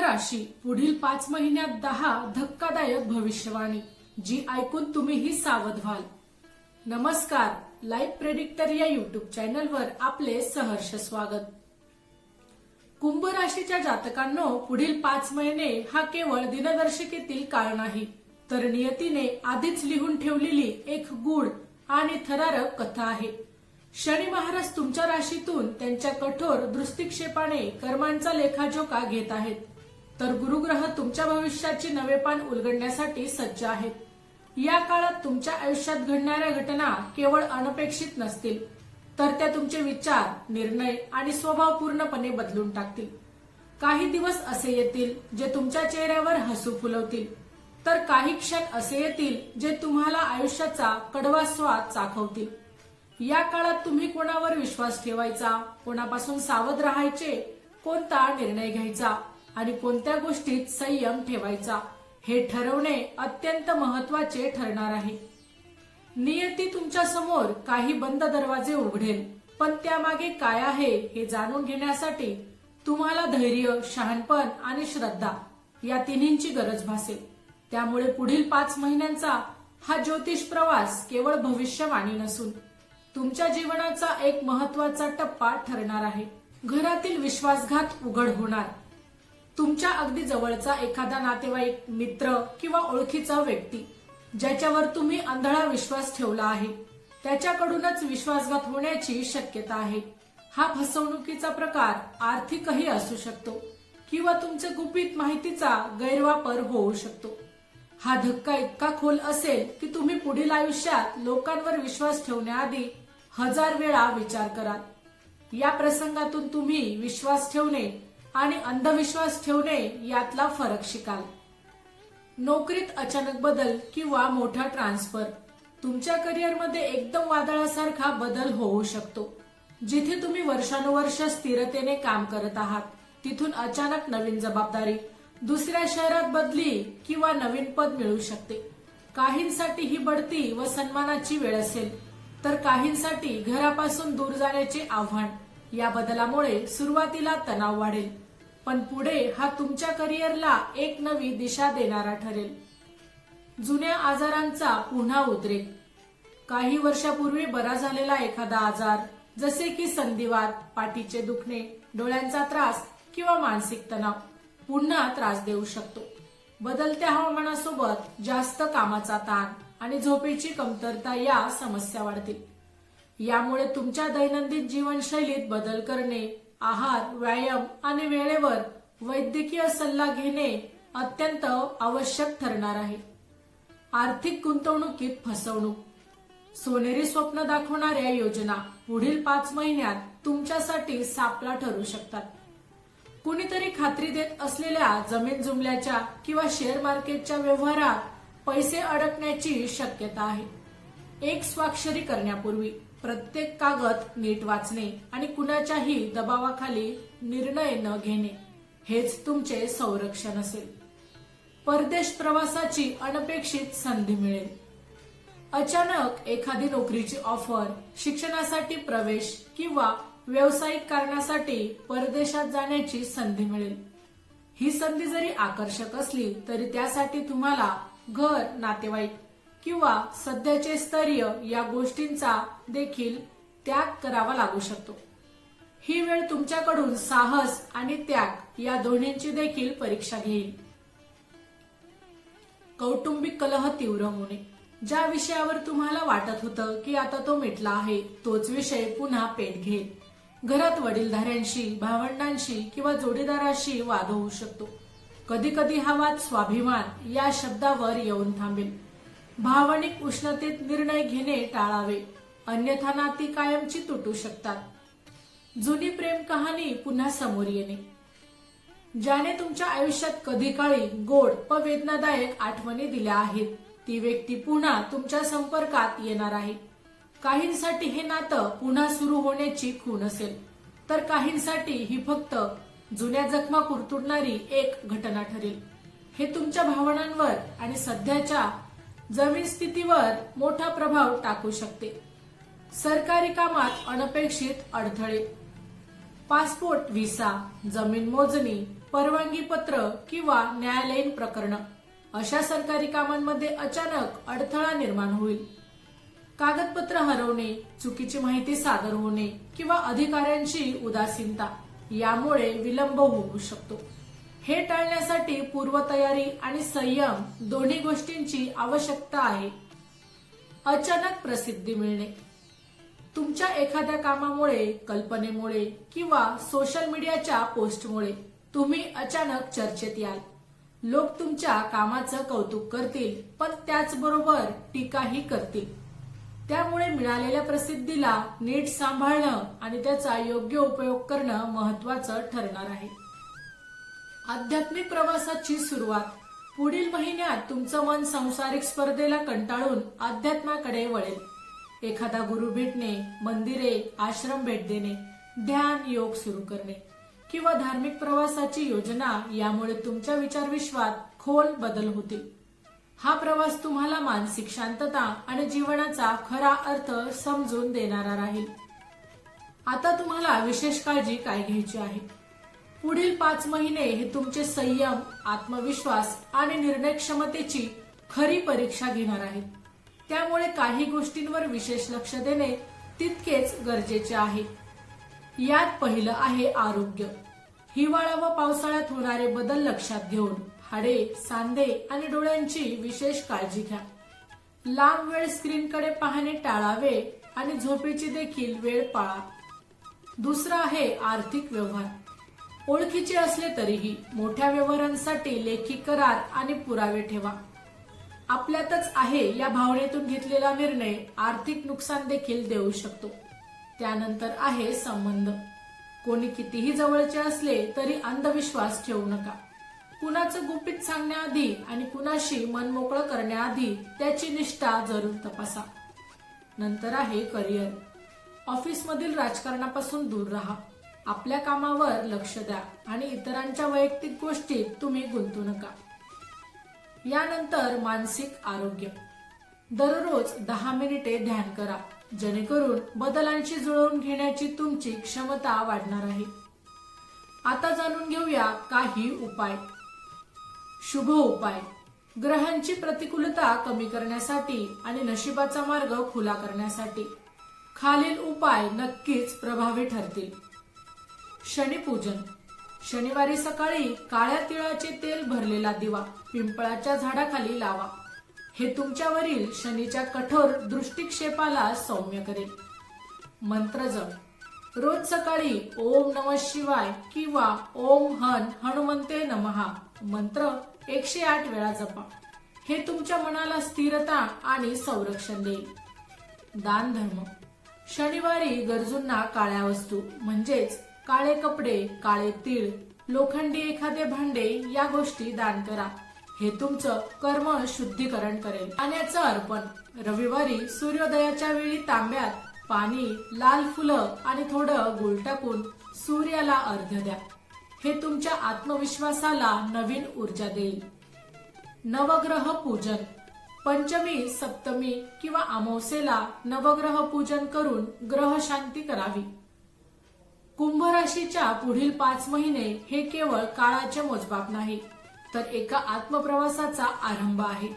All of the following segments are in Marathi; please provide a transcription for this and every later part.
राशी पुढील पाच महिन्यात दहा धक्कादायक भविष्यवाणी जी ऐकून तुम्हीही सावध व्हाल. नमस्कार लाईव्ह प्रेडिक्टर या युट्यूब चॅनलवर आपले सहर्ष स्वागत. कुंभ राशीच्या जातकांनो पुढील पाच महिने हा केवळ दिनदर्शिकेतील काळ नाही तर नियतीने आधीच लिहून ठेवलेली एक गूढ आणि थरारक कथा आहे. शनी महाराज तुमच्या राशीतून त्यांच्या कठोर दृष्टिक्षेपाने कर्मांचा लेखाजोखा घेत आहेत. तर गुरुग्रह तुमच्या भविष्याची नवे पान उलगडण्यासाठी सज्ज आहेत. या काळात तुमच्या आयुष्यात घडणाऱ्या घटना केवळ अनपेक्षित नसतील तर त्या तुमचे विचार निर्णय आणि स्वभाव पूर्णपणे बदलून टाकतील. काही दिवस असे येतील जे तुमच्या चेहऱ्यावर हसू फुलवतील. तर काही क्षण असे येतील जे तुम्हाला आयुष्याचा कडवा स्वाद चाखवतील. या काळात तुम्ही कोणावर विश्वास ठेवायचा? कोणापासून सावध राहायचे? कोणता निर्णय घ्यायचा? आणि कोणत्या गोष्टीत संयम ठेवायचा हे ठरवणे अत्यंत महत्त्वाचे ठरणार आहे. नियती तुमच्यासमोर काही बंद दरवाजे उघडेल पण त्यामागे काय आहे हे जाणून घेण्यासाठी तुम्हाला धैर्य शहाणपण आणि श्रद्धा या तिन्हींची गरज भासेल. त्यामुळे पुढील पाच महिन्यांचा हा ज्योतिष प्रवास केवळ भविष्यवाणी नसून तुमच्या जीवनाचा एक महत्त्वाचा टप्पा ठरणार आहे. घरातील विश्वासघात उघड होणार. तुमच्या अगदी जवळचा एखादा नातेवाईक मित्र किंवा ओळखीचा व्यक्ती ज्याच्यावर तुम्ही आंधळा विश्वास ठेवला आहे त्याच्याकडूनच विश्वासघात होण्याची शक्यता आहे. हा फसवणुकीचा प्रकार आर्थिकही असू शकतो किंवा तुमच्या गुपित माहितीचा गैरवापर होऊ शकतो. हा धक्का इतका खोल असेल की तुम्ही पुढील आयुष्यात लोकांवर विश्वास ठेवण्याआधी हजार वेळा विचार कराल. या प्रसंगातून तुम्ही विश्वास ठेवणे आणि अंधविश्वास ठेवणे यातला फरक शिकाल. नोकरीत अचानक बदल किंवा मोठा ट्रान्सफर तुमच्या करिअरमध्ये एकदम वादळासारखा बदल होऊ शकतो. जिथे तुम्ही वर्षानुवर्ष स्थिरतेने काम करत आहात तिथून अचानक नवीन जबाबदारी दुसऱ्या शहरात बदली किंवा नवीन पद मिळू शकते. काहींसाठी ही बढती व सन्मानाची वेळ असेल तर काहींसाठी घरापासून दूर जाण्याचे आव्हान या बदलामुळे सुरुवातीला तणाव वाढेल. पण पुढे हा तुमच्या करिअरला एक नवी दिशा देणारा ठरेल. जुन्या आजारांचा पुन्हा उद्रेक. काही वर्षापूर्वी बरा झालेला एखादा आजार जसे की संधिवात पाठीचे दुखणे डोळ्यांचा त्रास किंवा मानसिक तणाव पुन्हा त्रास देऊ शकतो. बदलत्या हवामानासोबत जास्त कामाचा ताण आणि झोपेची कमतरता या समस्या वाढतील. यामुळे तुमच्या दैनंदिन जीवनशैलीत बदल करणे आहार व्यायाम आणि वेळेवर वैद्यकीय सल्ला घेणे अत्यंत आवश्यक ठरणार आहे. आर्थिक गुंतवणुकीत फसवणूक. सोनेरी स्वप्न दाखवणाऱ्या योजना पुढील पाच महिन्यात तुमच्यासाठी सापला ठरू शकतात. कुणीतरी खात्री देत असलेल्या जमीन जुमल्याच्या किंवा शेअर मार्केटच्या व्यवहारात पैसे अडकण्याची शक्यता आहे. एक स्वाक्षरी करण्यापूर्वी प्रत्येक कागद नीट वाचणे आणि कुणाच्याही दबावाखाली निर्णय न घेणे हेच तुमचे संरक्षण असेल. परदेश प्रवासाची अनपेक्षित संधी मिळेल. अचानक एखादी नोकरीची ऑफर शिक्षणासाठी प्रवेश किंवा व्यावसायिक कारणासाठी परदेशात जाण्याची संधी मिळेल. ही संधी जरी आकर्षक असली तरी त्यासाठी तुम्हाला घर नातेवाईक किंवा सध्याचे स्तरीय या गोष्टींचा देखील त्याग करावा लागू शकतो. ही वेळ तुमच्याकडून साहस आणि त्याग या दोन्हींची देखील परीक्षा घेईल. कौटुंबिक कलह तीव्र होणे. ज्या विषयावर तुम्हाला वाटत होतं की आता तो मिटला आहे तोच विषय पुन्हा पेट घेईल. घरात वडीलधाऱ्यांशी भावंडांशी किंवा जोडीदाराशी वाद होऊ शकतो. कधी कधी हा वाद स्वाभिमान या शब्दावर येऊन थांबेल. भावनिक उष्णतेत निर्णय घेणे टाळावे. अन्यथा नाती कायमची तुटू शकतात. जुनी प्रेम कहाणी पुन्हा समोर येणे. ज्याने तुमच्या आयुष्यात कधी काळी गोड व वेदनादायक आठवणी दिल्या आहेत ती व्यक्ती पुन्हा तुमच्या संपर्कात येणार आहे. काहींसाठी हे नातं पुन्हा सुरू होण्याची खूण असेल तर काहींसाठी ही फक्त जुन्या जखमा कुरतुडणारी एक घटना ठरेल. हे तुमच्या भावनांवर आणि सध्याच्या जमीन स्थितीवर मोठा प्रभाव टाकू शकते. सरकारी कामात अनपेक्षित अडथळे. पासपोर्ट व्हिसा जमीन मोजणी परवानगी पत्र किंवा न्यायालयीन प्रकरण. अशा सरकारी कामांमध्ये अचानक अडथळा निर्माण होईल. कागदपत्र हरवणे चुकीची माहिती सादर होणे किंवा अधिकाऱ्यांची उदासीनता यामुळे विलंब होऊ शकतो. हे टाळण्यासाठी पूर्वतयारी आणि संयम दोन्ही गोष्टींची आवश्यकता आहे. अचानक प्रसिद्धी मिळणे. तुमच्या एखाद्या कामामुळे कल्पनेमुळे किंवा सोशल मीडियाच्या पोस्टमुळे तुम्ही अचानक चर्चेत याल. लोक तुमच्या कामाचं कौतुक करतील पण त्याचबरोबर टीकाही करतील. त्यामुळे मिळालेल्या प्रसिद्धीला नीट सांभाळणं आणि त्याचा योग्य उपयोग करणं महत्वाचं ठरणार आहे. आध्यात्मिक प्रवासाची सुरुवात. पुढील महिन्यात तुमचं मन सांसारिक स्पर्धेला कंटाळून अध्यात्माकडे वळेल. एखादा गुरु भेटणे मंदिरे आश्रम भेट देणे ध्यान योग सुरू करणे किंवा धार्मिक प्रवासाची योजना यामुळे तुमच्या विचार विश्वात खोल बदल होतील. हा प्रवास तुम्हाला मानसिक शांतता आणि जीवनाचा खरा अर्थ समजून देणारा राहील. आता तुम्हाला विशेष काळजी काय घ्यायची आहे? पुढील पाच महिने हे तुमचे संयम आत्मविश्वास आणि निर्णय क्षमतेची खरी परीक्षा घेणार आहेत. त्यामुळे काही गोष्टींवर विशेष लक्ष देणे तितकेच गरजेचे आहे. यात पहिलं आहे आरोग्य. हिवाळा व पावसाळ्यात होणारे बदल लक्षात घेऊन हाडे सांधे आणि डोळ्यांची विशेष काळजी घ्या. लांब वेळ स्क्रीनकडे पाहणे टाळावे आणि झोपेची देखील वेळ पाळा. दुसरा आहे आर्थिक व्यवहार. ओळखीचे असले तरीही मोठ्या व्यवहारांसाठी लेखी करार आणि पुरावे ठेवा. आपल्यातच आहे या भावनेतून घेतलेला निर्णय आर्थिक नुकसान देखील देऊ शकतो. त्यानंतर आहे संबंध. कोणी कितीही जवळचे असले तरी अंधविश्वास ठेवू नका. कुणाचं गुपित सांगण्याआधी आणि कुणाशी मनमोकळं करण्याआधी त्याची निष्ठा जरूर तपासा. नंतर आहे करिअर. ऑफिसमधील राजकारणापासून दूर राहा. आपल्या कामावर लक्ष द्या आणि इतरांच्या वैयक्तिक गोष्टीत तुम्ही गुंतू नका. यानंतर मानसिक आरोग्य. दररोज दहा मिनिटे ध्यान करा जेणेकरून बदलांशी जुळवून घेण्याची तुमची क्षमता वाढणार आहे. आता जाणून घेऊया काही उपाय. शुभ उपाय. ग्रहांची प्रतिकूलता कमी करण्यासाठी आणि नशिबाचा मार्ग खुला करण्यासाठी. खालील उपाय नक्कीच प्रभावी ठरतील. शनिपूजन शनिवारी सकाळी काळ्या तिळाचे तेल भरलेला दिवा पिंपळाच्या झाडाखाली लावा. हे तुमच्यावरील शनीच्या कठोर दृष्टिक्षेपाला सौम्य करेल. मंत्र जप. रोज सकाळी ओम नम शिवाय किंवा ओम हन हनुमंते नमहा मंत्र एकशे आठ वेळा जपा. हे तुमच्या मनाला स्थिरता आणि संरक्षण देईल. दान धर्म शनिवारी गरजूंना काळ्या वस्तू म्हणजेच काळे कपडे काळे तीळ लोखंडी एखादे भांडे या गोष्टी दान करा. हे तुमचं कर्म शुद्धीकरण करेल. पाण्याचं अर्पण. रविवारी सूर्योदयाच्या वेळी तांब्यात पाणी लाल फुलं आणि थोडं गुळ टाकून सूर्याला अर्ध द्या. हे तुमच्या आत्मविश्वासाला नवीन ऊर्जा देईल. नवग्रह पूजन. पंचमी सप्तमी किंवा अमावस्येला नवग्रह पूजन करून ग्रह शांती करावी. कुंभ राशीच्या पुढील पाच महिने हे केवळ काळाचे मोजमाप नाही तर एका आत्मप्रवासाचा आरंभ आहे.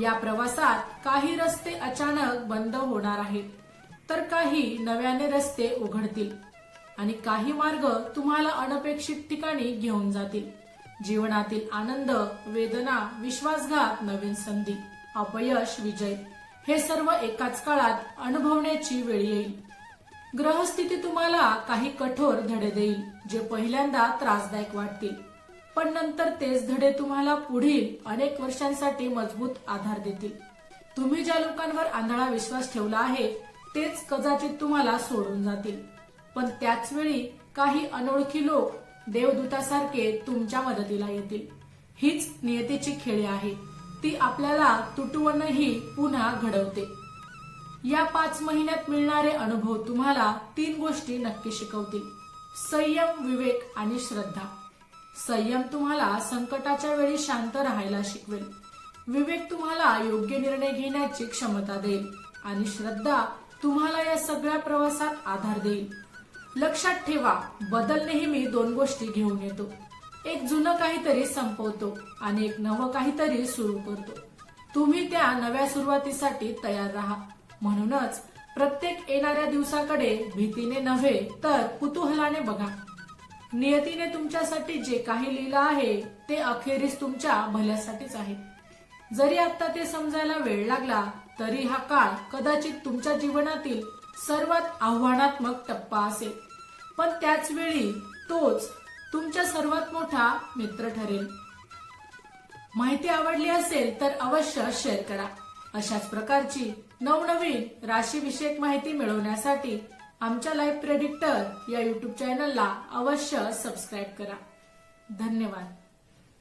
या प्रवासात काही रस्ते अचानक बंद होणार आहेत तर काही नव्याने रस्ते उघडतील आणि काही मार्ग तुम्हाला अनपेक्षित ठिकाणी घेऊन जातील. जीवनातील आनंद वेदना विश्वासघात नवीन संधी अपयश विजय हे सर्व एकाच काळात अनुभवण्याची वेळ येईल. ग्रहस्थिती तुम्हाला काही कठोर धडे देईल जे पहिल्यांदा त्रासदायक वाटतील. पण नंतर तेच धडे तुम्हाला पुढील अनेक वर्षांसाठी मजबूत आधार देतील. तुम्ही ज्या लोकांवर आंधळा विश्वास ठेवला आहे तेच कदाचित तुम्हाला सोडून जातील. पण त्याच वेळी काही अनोळखी लोक देवदूतासारखे तुमच्या मदतीला येतील. हीच नियतीची खेळी आहे. ती आपल्याला तुटवणही पुन्हा घडवते. या पाच महिन्यात मिळणारे अनुभव तुम्हाला तीन गोष्टी नक्की शिकवतील. संयम विवेक आणि श्रद्धा. संयम तुम्हाला संकटाच्या वेळी शांत राहायला शिकवेल. विवेक तुम्हाला योग्य निर्णय घेण्याची क्षमता देईल आणि श्रद्धा तुम्हाला या सगळ्या प्रवासात आधार देईल. लक्षात ठेवा बदल नेहमी दोन गोष्टी घेऊन येतो. एक जुनं काहीतरी संपवतो आणि एक नवं काहीतरी सुरू करतो. तुम्ही त्या नव्या सुरुवातीसाठी तयार राहा. म्हणूनच प्रत्येक येणाऱ्या दिवसाकडे भीतीने नव्हे तर कुतूहलाने बघा. नियतीने तुमच्यासाठी जे काही लिहिलं आहे ते अखेरीस तुमच्या भल्यासाठीच आहे. जरी आता ते समजायला वेळ लागला तरी हा काळ कदाचित तुमच्या जीवनातील सर्वात आव्हानात्मक टप्पा असेल. पण त्याच वेळी तोच तुमच्या सर्वात मोठा मित्र ठरेल. माहिती आवडली असेल तर अवश्य शेअर करा. अशाच प्रकारची नवनवीन राशीविषयक माहिती मिळवण्यासाठी आमच्या लाईव्ह प्रेडिक्टर या युट्यूब चॅनलला अवश्य सबस्क्राईब करा. धन्यवाद.